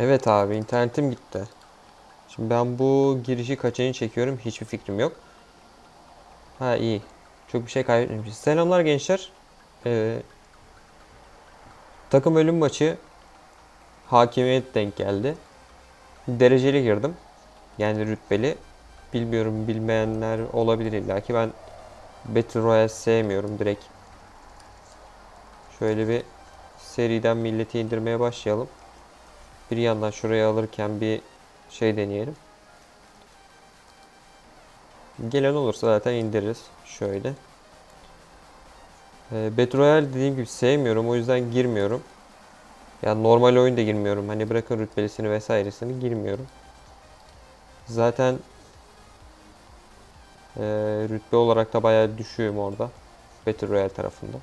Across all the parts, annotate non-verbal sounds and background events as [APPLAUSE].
Evet abi internetim gitti. Şimdi ben bu girişi kaçıncı çekiyorum hiçbir fikrim yok. Ha iyi. Çok bir şey kaybetmemişiz. Selamlar gençler. Ee, takım ölüm maçı hakimiyet denk geldi. Dereceli girdim. Yani rütbeli. Bilmiyorum bilmeyenler olabilir illa ki ben Battle Royale sevmiyorum direkt. Şöyle bir seriden milleti indirmeye başlayalım. Bir yandan şuraya alırken bir şey deneyelim. Gelen olursa zaten indiririz. Şöyle. Battle Royale dediğim gibi sevmiyorum. O yüzden girmiyorum. Yani normal oyunda girmiyorum. Hani bırakın rütbelisini vesairesini girmiyorum. Zaten ee, rütbe olarak da bayağı düşüğüm orada. Battle Royale tarafında.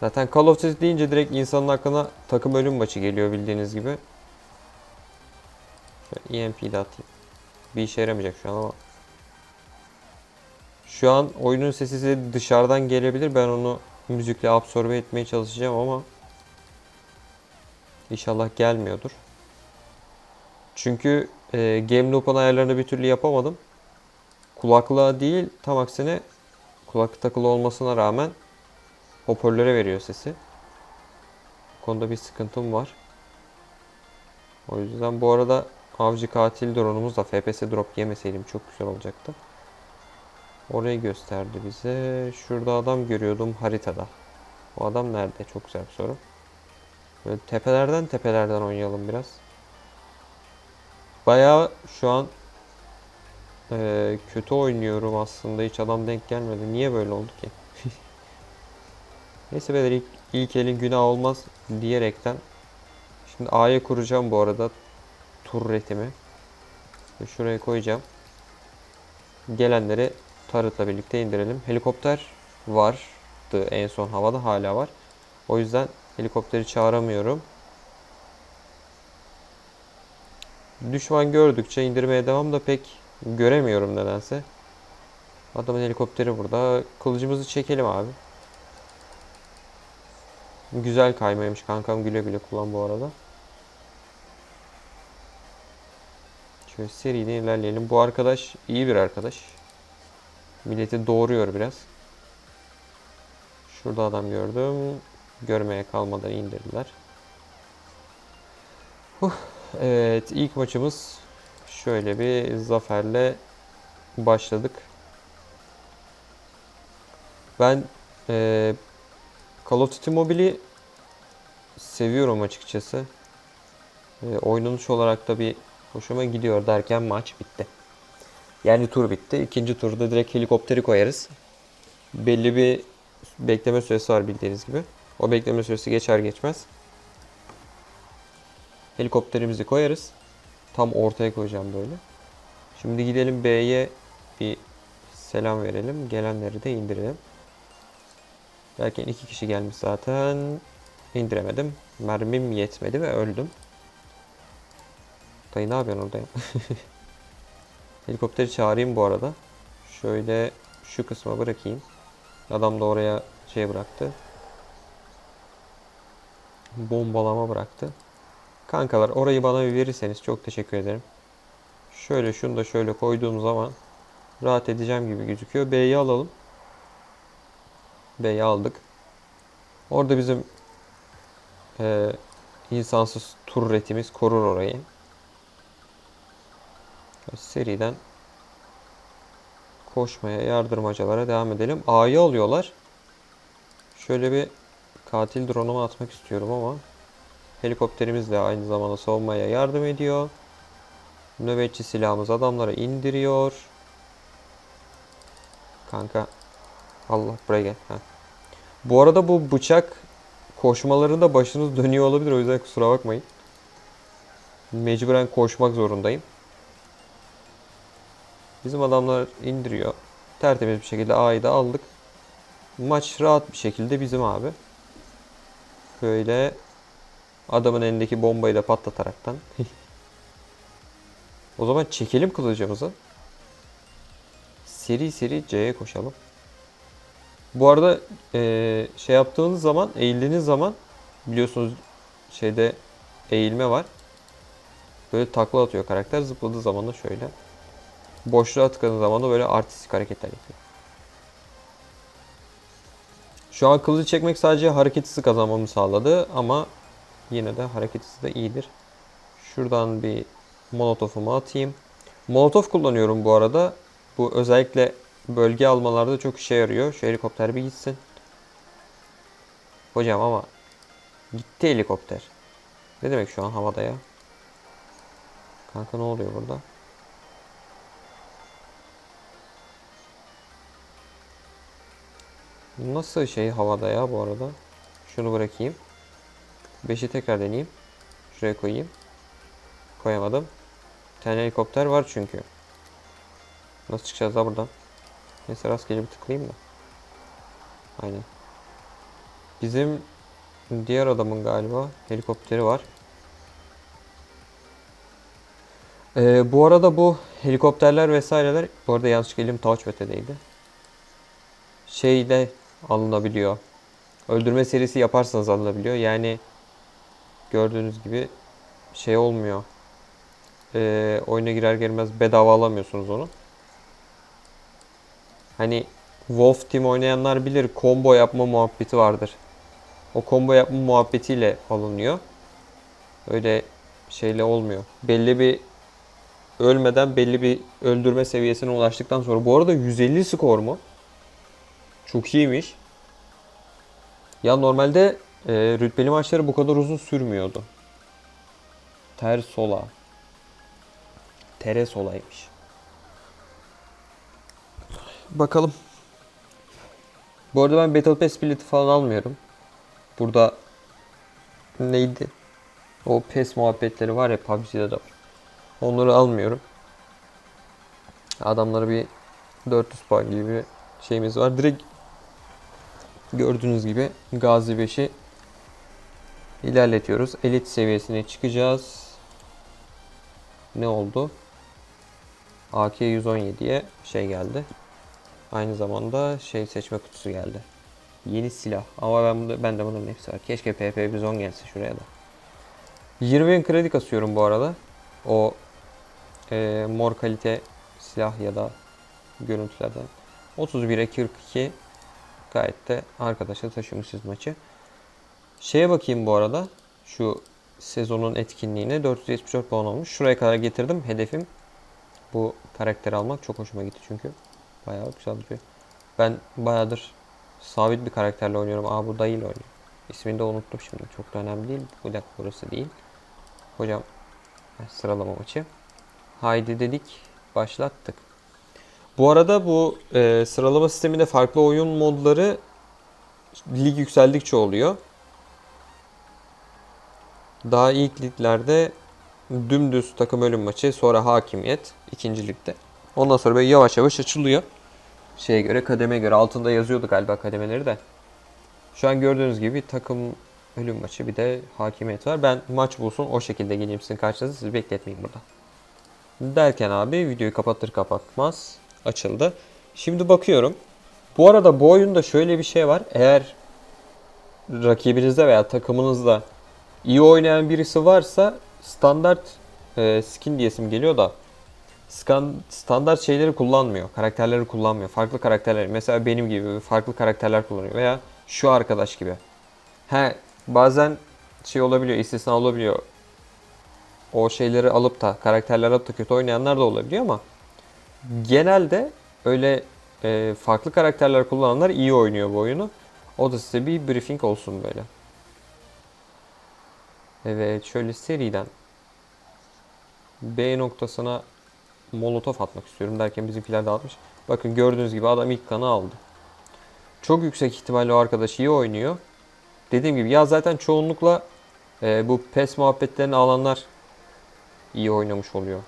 Zaten Call of Duty deyince direkt insanın aklına takım ölüm maçı geliyor bildiğiniz gibi. Şöyle EMP de atayım. Bir işe yaramayacak şu an ama. Şu an oyunun sesi size dışarıdan gelebilir. Ben onu müzikle absorbe etmeye çalışacağım ama İnşallah gelmiyordur. Çünkü e, Game Loop'un ayarlarını bir türlü yapamadım. Kulaklığa değil tam aksine kulaklık takılı olmasına rağmen hoparlöre veriyor sesi. Bu konuda bir sıkıntım var. O yüzden bu arada avcı katil drone'umuz da FPS drop yemeseydim çok güzel olacaktı. Orayı gösterdi bize. Şurada adam görüyordum haritada. O adam nerede? Çok güzel bir soru. Böyle tepelerden tepelerden oynayalım biraz. Bayağı şu an eee, kötü oynuyorum aslında. Hiç adam denk gelmedi. Niye böyle oldu ki? Neyse beyler ilk, ilk elin günah olmaz diyerekten. Şimdi A'ya kuracağım bu arada turretimi. Ve Şuraya koyacağım. Gelenleri tarıtla birlikte indirelim. Helikopter vardı en son havada hala var. O yüzden helikopteri çağıramıyorum. Düşman gördükçe indirmeye devam da pek göremiyorum nedense. Adamın helikopteri burada. Kılıcımızı çekelim abi. Güzel kaymaymış kankam güle güle kullan bu arada. Şöyle seriden ilerleyelim. Bu arkadaş iyi bir arkadaş. Milleti doğuruyor biraz. Şurada adam gördüm. Görmeye kalmadan indirdiler. Huh. Evet ilk maçımız şöyle bir zaferle başladık. Ben eee Call of Duty Mobile'i seviyorum açıkçası. E, oynanış olarak da bir hoşuma gidiyor derken maç bitti. Yani tur bitti. İkinci turda direkt helikopteri koyarız. Belli bir bekleme süresi var bildiğiniz gibi. O bekleme süresi geçer geçmez. Helikopterimizi koyarız. Tam ortaya koyacağım böyle. Şimdi gidelim B'ye bir selam verelim. Gelenleri de indirelim. Derken iki kişi gelmiş zaten. İndiremedim. Mermim yetmedi ve öldüm. Dayı ne yapıyorsun orada? [LAUGHS] Helikopteri çağırayım bu arada. Şöyle şu kısma bırakayım. Adam da oraya şey bıraktı. Bombalama bıraktı. Kankalar orayı bana bir verirseniz çok teşekkür ederim. Şöyle şunu da şöyle koyduğum zaman rahat edeceğim gibi gözüküyor. B'yi alalım. B'yi aldık. Orada bizim e, insansız turretimiz korur orayı. Seriden koşmaya, yardırmacalara devam edelim. A'yı alıyorlar. Şöyle bir katil drone'umu atmak istiyorum ama helikopterimiz de aynı zamanda savunmaya yardım ediyor. Nöbetçi silahımız adamları indiriyor. Kanka Allah buraya gel. Heh. Bu arada bu bıçak koşmalarında başınız dönüyor olabilir o yüzden kusura bakmayın. Mecburen koşmak zorundayım. Bizim adamlar indiriyor. Tertemiz bir şekilde A'yı da aldık. Maç rahat bir şekilde bizim abi. Böyle adamın elindeki bombayı da patlataraktan. [LAUGHS] o zaman çekelim kılıcımızı. Seri seri C'ye koşalım. Bu arada eee, şey yaptığınız zaman, eğildiğiniz zaman biliyorsunuz şeyde eğilme var. Böyle takla atıyor karakter. Zıpladığı zaman da şöyle. Boşluğa tıkadığı zaman da böyle artistik hareketler yapıyor. Şu an kılıcı çekmek sadece hareket hızı kazanmamı sağladı ama yine de hareket hızı da iyidir. Şuradan bir molotofumu atayım. Molotof kullanıyorum bu arada. Bu özellikle bölge almalarda çok işe yarıyor. Şu helikopter bir gitsin. Hocam ama gitti helikopter. Ne demek şu an havada ya? Kanka ne oluyor burada? Nasıl şey havada ya bu arada? Şunu bırakayım. 5'i tekrar deneyeyim. Şuraya koyayım. Koyamadım. Bir tane helikopter var çünkü. Nasıl çıkacağız da buradan? Neyse rastgele bir tıklayayım da. Aynen. Bizim diğer adamın galiba helikopteri var. Ee, bu arada bu helikopterler vesaireler bu arada yanlışlıkla elim touchpad'e Şeyde alınabiliyor. Öldürme serisi yaparsanız alınabiliyor. Yani gördüğünüz gibi şey olmuyor. Ee, oyuna girer girmez bedava alamıyorsunuz onu. Hani Wolf Team oynayanlar bilir combo yapma muhabbeti vardır. O combo yapma muhabbetiyle alınıyor. Öyle şeyle olmuyor. Belli bir ölmeden belli bir öldürme seviyesine ulaştıktan sonra. Bu arada 150 skor mu? Çok iyiymiş. Ya normalde e, rütbeli maçları bu kadar uzun sürmüyordu. Ter sola. Tere solaymış. Bakalım. Bu arada ben Battle Pass bileti falan almıyorum. Burada neydi? O PES muhabbetleri var ya PUBG'de de. Onları almıyorum. Adamlara bir 400 puan gibi bir şeyimiz var. Direkt gördüğünüz gibi Gazi 5'i ilerletiyoruz. Elit seviyesine çıkacağız. Ne oldu? AK-117'ye şey geldi. Aynı zamanda şey seçme kutusu geldi. Yeni silah. Ama ben, ben de bunun hepsi var. Keşke PP Bizon gelse şuraya da. 20 bin kredi kasıyorum bu arada. O e, mor kalite silah ya da görüntülerden. 31'e 42 gayet de arkadaşa taşımışız maçı. Şeye bakayım bu arada. Şu sezonun etkinliğine 474 puan olmuş. Şuraya kadar getirdim. Hedefim bu karakteri almak. Çok hoşuma gitti çünkü. Bayağı güzel duruyor. Ben bayağıdır sabit bir karakterle oynuyorum. Aa bu dayıyla oynuyor. İsmini de unuttum şimdi. Çok da önemli değil. Bu dakika burası değil. Hocam sıralama maçı. Haydi dedik. Başlattık. Bu arada bu e, sıralama sisteminde farklı oyun modları lig yükseldikçe oluyor. Daha ilk liglerde dümdüz takım ölüm maçı, sonra hakimiyet ikinci ligde. Ondan sonra böyle yavaş yavaş açılıyor. Şeye göre, kademe göre. Altında yazıyordu galiba kademeleri de. Şu an gördüğünüz gibi takım ölüm maçı bir de hakimiyet var. Ben maç bulsun o şekilde geleyim sizin karşınıza. Sizi bekletmeyeyim burada. Derken abi videoyu kapatır kapatmaz açıldı. Şimdi bakıyorum. Bu arada bu oyunda şöyle bir şey var. Eğer rakibinizde veya takımınızda iyi oynayan birisi varsa standart e, skin diyesim geliyor da standart şeyleri kullanmıyor. Karakterleri kullanmıyor. Farklı karakterler. Mesela benim gibi farklı karakterler kullanıyor. Veya şu arkadaş gibi. He bazen şey olabiliyor, istisna olabiliyor. O şeyleri alıp da karakterler alıp da kötü oynayanlar da olabiliyor ama genelde öyle e, farklı karakterler kullananlar iyi oynuyor bu oyunu. O da size bir briefing olsun böyle. Evet şöyle seriden B noktasına molotof atmak istiyorum derken bizimkiler dağıtmış. Bakın gördüğünüz gibi adam ilk kanı aldı. Çok yüksek ihtimalle o arkadaş iyi oynuyor. Dediğim gibi ya zaten çoğunlukla e, bu PES muhabbetlerini alanlar iyi oynamış oluyor.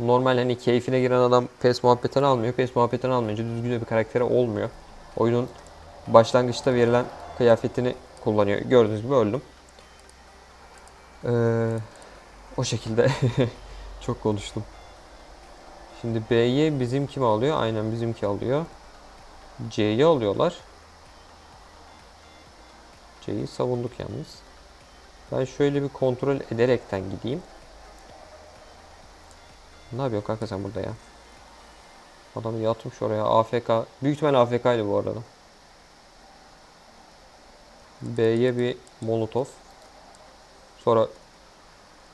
Normal hani keyfine giren adam PES muhabbetini almıyor. PES muhabbetini almayınca düzgün bir karakteri olmuyor. Oyunun başlangıçta verilen kıyafetini kullanıyor. Gördüğünüz gibi öldüm. Ee, o şekilde [LAUGHS] çok konuştum. Şimdi B'yi bizim kim alıyor? Aynen bizimki alıyor. C'yi alıyorlar. C'yi savunduk yalnız. Ben şöyle bir kontrol ederekten gideyim. Ne yapıyor kanka sen burada ya? Adamı yatmış oraya AFK. Büyük ihtimal AFK'ydı bu arada. B'ye bir molotof. Sonra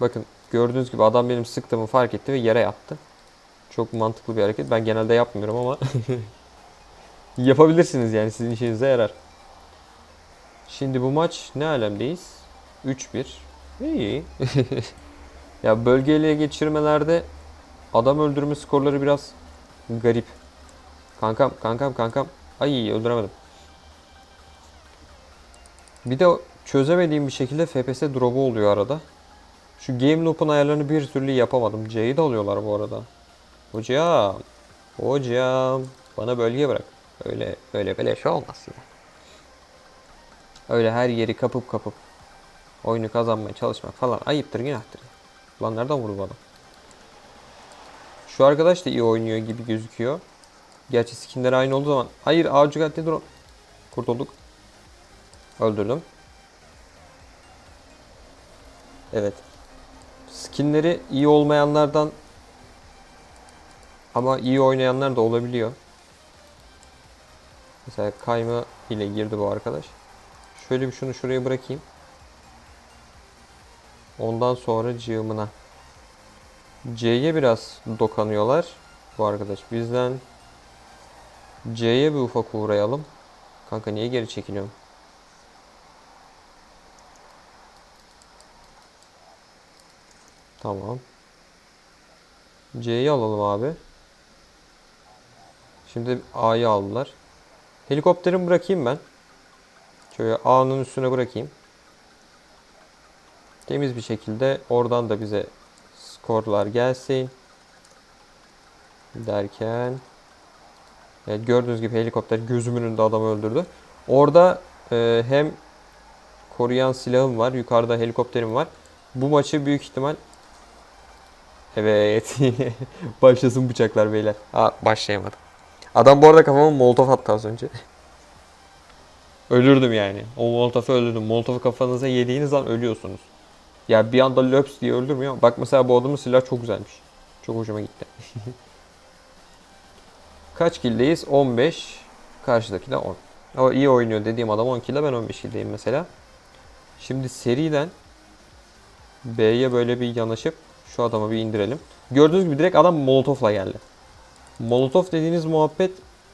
bakın gördüğünüz gibi adam benim sıktığımı fark etti ve yere yattı. Çok mantıklı bir hareket. Ben genelde yapmıyorum ama [LAUGHS] yapabilirsiniz yani sizin işinize yarar. Şimdi bu maç ne alemdeyiz? 3-1. İyi. [LAUGHS] ya bölgeyle geçirmelerde adam öldürme skorları biraz garip. Kankam, kankam, kankam. Ay öldüremedim. Bir de çözemediğim bir şekilde FPS drop'u oluyor arada. Şu game loop'un ayarlarını bir türlü yapamadım. C'yi de alıyorlar bu arada. Hocam. Hocam. Bana bölge bırak. Öyle öyle böyle şey olmaz ya. Öyle her yeri kapıp kapıp oyunu kazanmaya çalışmak falan ayıptır günahtır. Lan nereden vurdu bu adam? Şu arkadaş da iyi oynuyor gibi gözüküyor. Gerçi skinleri aynı olduğu zaman. Hayır avcı katli drone. Kurtulduk. Öldürdüm. Evet. Skinleri iyi olmayanlardan ama iyi oynayanlar da olabiliyor. Mesela kayma ile girdi bu arkadaş. Şöyle bir şunu şuraya bırakayım. Ondan sonra cığımına. C'ye biraz dokanıyorlar bu arkadaş. Bizden C'ye bir ufak uğrayalım. Kanka niye geri çekiliyorum? Tamam. C'yi alalım abi. Şimdi A'yı aldılar. Helikopterimi bırakayım ben. Şöyle A'nın üstüne bırakayım. Temiz bir şekilde oradan da bize skorlar gelsin. Derken evet, gördüğünüz gibi helikopter gözümün önünde adamı öldürdü. Orada e, hem koruyan silahım var. Yukarıda helikopterim var. Bu maçı büyük ihtimal Evet. [LAUGHS] Başlasın bıçaklar beyler. Aa başlayamadım. Adam bu arada kafama molotof attı az önce. [LAUGHS] Ölürdüm yani. O molotofu öldürdüm. Molotofu kafanıza yediğiniz an ölüyorsunuz. Ya bir anda löps diye öldürmüyor. Bak mesela bu adamın silahı çok güzelmiş. Çok hoşuma gitti. [LAUGHS] Kaç kildeyiz? 15. Karşıdaki de 10. O iyi oynuyor dediğim adam 10 kilde ben 15 kildeyim mesela. Şimdi seriden B'ye böyle bir yanaşıp şu adamı bir indirelim. Gördüğünüz gibi direkt adam molotofla geldi. Molotof dediğiniz muhabbet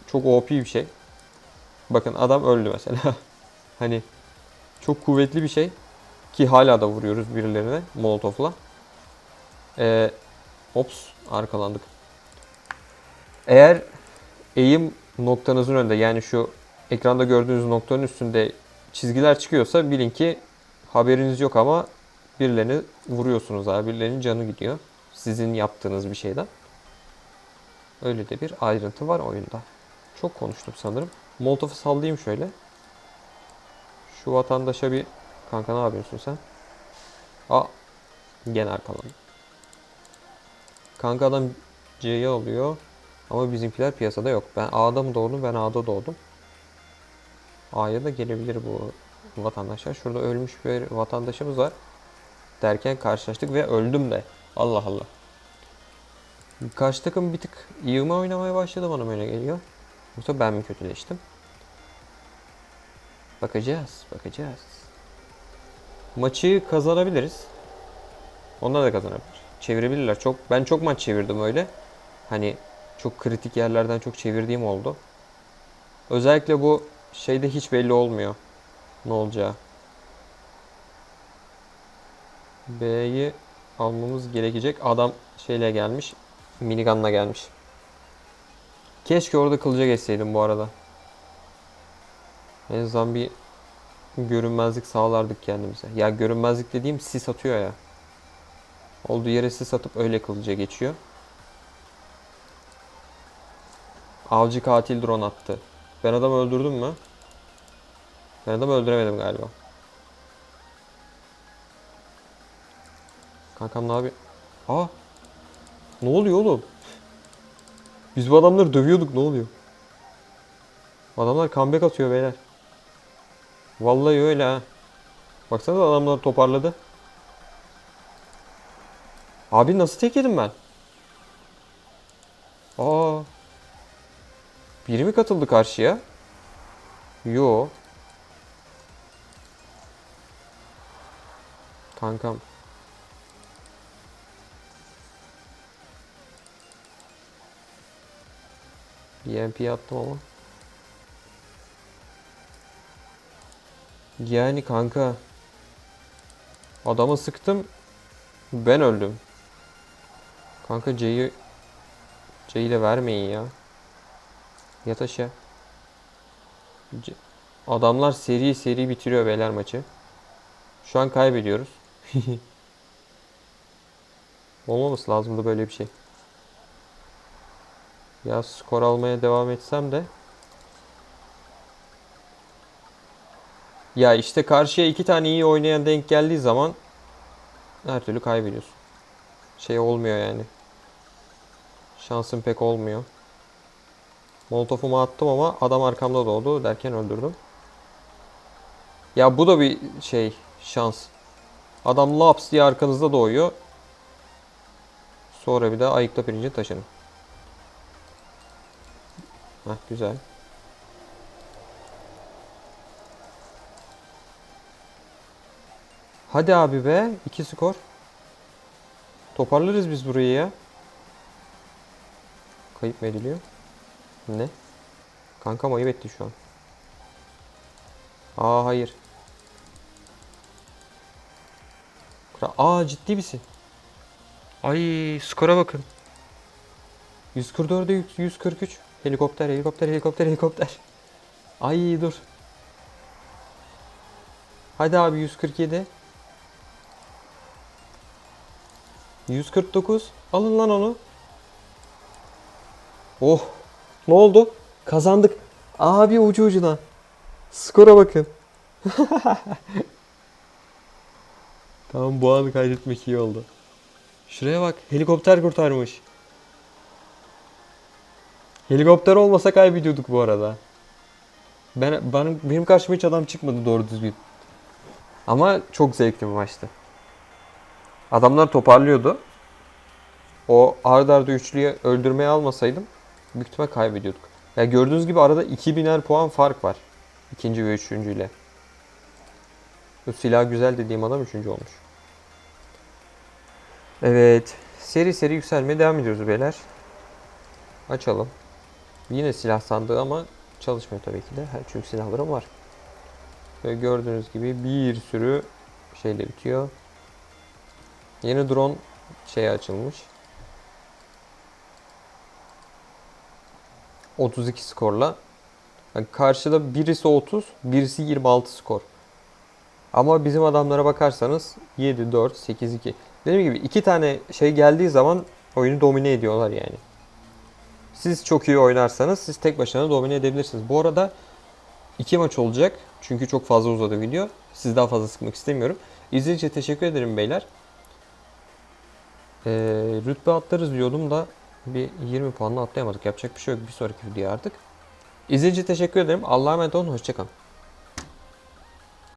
çok OP bir şey. Bakın adam öldü mesela. [LAUGHS] hani çok kuvvetli bir şey. Ki hala da vuruyoruz birilerine molotofla. Ee, ops arkalandık. Eğer eğim noktanızın önünde yani şu ekranda gördüğünüz noktanın üstünde çizgiler çıkıyorsa bilin ki haberiniz yok ama birilerini vuruyorsunuz abi. Birilerinin canı gidiyor. Sizin yaptığınız bir şeyden. Öyle de bir ayrıntı var oyunda. Çok konuştum sanırım. Molotof'u sallayayım şöyle. Şu vatandaşa bir... Kanka ne yapıyorsun sen? Aa. Gene arkalandı. Kanka adam C'yi alıyor. Ama bizimkiler piyasada yok. Ben A'da mı doğdum? Ben A'da doğdum. A'ya da gelebilir bu vatandaşlar. Şurada ölmüş bir vatandaşımız var. Derken karşılaştık ve öldüm de. Allah Allah. Karşı takım bir tık yığma oynamaya başladı bana böyle geliyor. Yoksa ben mi kötüleştim? Bakacağız, bakacağız. Maçı kazanabiliriz. Onlar da kazanabilir. Çevirebilirler. Çok ben çok maç çevirdim öyle. Hani çok kritik yerlerden çok çevirdiğim oldu. Özellikle bu şeyde hiç belli olmuyor ne olacağı. B'yi almamız gerekecek. Adam şeyle gelmiş. Minigun'la gelmiş. Keşke orada kılıca geçseydim bu arada. En azından bir görünmezlik sağlardık kendimize. Ya görünmezlik dediğim sis atıyor ya. Olduğu yere sis atıp öyle kılıca geçiyor. Avcı katil drone attı. Ben adamı öldürdüm mü? Ben adamı öldüremedim galiba. Kankam ne abi? Aa! Ne oluyor oğlum? Biz bu adamları dövüyorduk ne oluyor? Adamlar comeback atıyor beyler. Vallahi öyle ha. Baksanıza adamlar toparladı. Abi nasıl tek yedim ben? Aa. Biri mi katıldı karşıya? Yo. Kankam. BMP attım ama. Yani kanka. Adamı sıktım. Ben öldüm. Kanka C'yi C'yi de vermeyin ya. Yat aşağı. C- Adamlar seri seri bitiriyor beyler maçı. Şu an kaybediyoruz. [LAUGHS] Olmaması lazımdı böyle bir şey. Ya skor almaya devam etsem de. Ya işte karşıya iki tane iyi oynayan denk geldiği zaman her türlü kaybediyorsun. Şey olmuyor yani. Şansın pek olmuyor. Molotofumu attım ama adam arkamda doğdu derken öldürdüm. Ya bu da bir şey şans. Adam laps diye arkanızda doğuyor. Sonra bir de ayıkla pirinci taşının. Heh güzel. Hadi abi be. 2 skor. Toparlarız biz burayı ya. Kayıp mı ediliyor? Ne? Kankam ayıp etti şu an. Aa hayır. Aa ciddi misin? Ay skora bakın. 144'e 143. Helikopter, helikopter, helikopter, helikopter. Ay dur. Hadi abi 147. 149. Alın lan onu. Oh. Ne oldu? Kazandık. Abi ucu ucuna. Skora bakın. [LAUGHS] tamam bu anı kaydetmek iyi oldu. Şuraya bak. Helikopter kurtarmış. Helikopter olmasa kaybediyorduk bu arada. Ben, benim, benim karşıma hiç adam çıkmadı doğru düzgün. Ama çok zevkli bir maçtı. Adamlar toparlıyordu. O arda arda üçlüye öldürmeye almasaydım büyük ihtimal kaybediyorduk. Ya gördüğünüz gibi arada 2000'er puan fark var. İkinci ve üçüncüyle. Bu silah güzel dediğim adam üçüncü olmuş. Evet. Seri seri yükselmeye devam ediyoruz beyler. Açalım. Yine silah sandığı ama çalışmıyor tabii ki de. Çünkü silahlarım var. Ve gördüğünüz gibi bir sürü şeyle bitiyor. Yeni drone şey açılmış. 32 skorla. Yani karşıda birisi 30, birisi 26 skor. Ama bizim adamlara bakarsanız 7, 4, 8, 2. Dediğim gibi iki tane şey geldiği zaman oyunu domine ediyorlar yani. Siz çok iyi oynarsanız siz tek başına domine edebilirsiniz. Bu arada iki maç olacak. Çünkü çok fazla uzadı video. Sizi daha fazla sıkmak istemiyorum. İzlediğiniz teşekkür ederim beyler. Ee, rütbe atlarız diyordum da bir 20 puanla atlayamadık. Yapacak bir şey yok. Bir sonraki video artık. İzlediğiniz teşekkür ederim. Allah'a emanet olun. Hoşçakalın.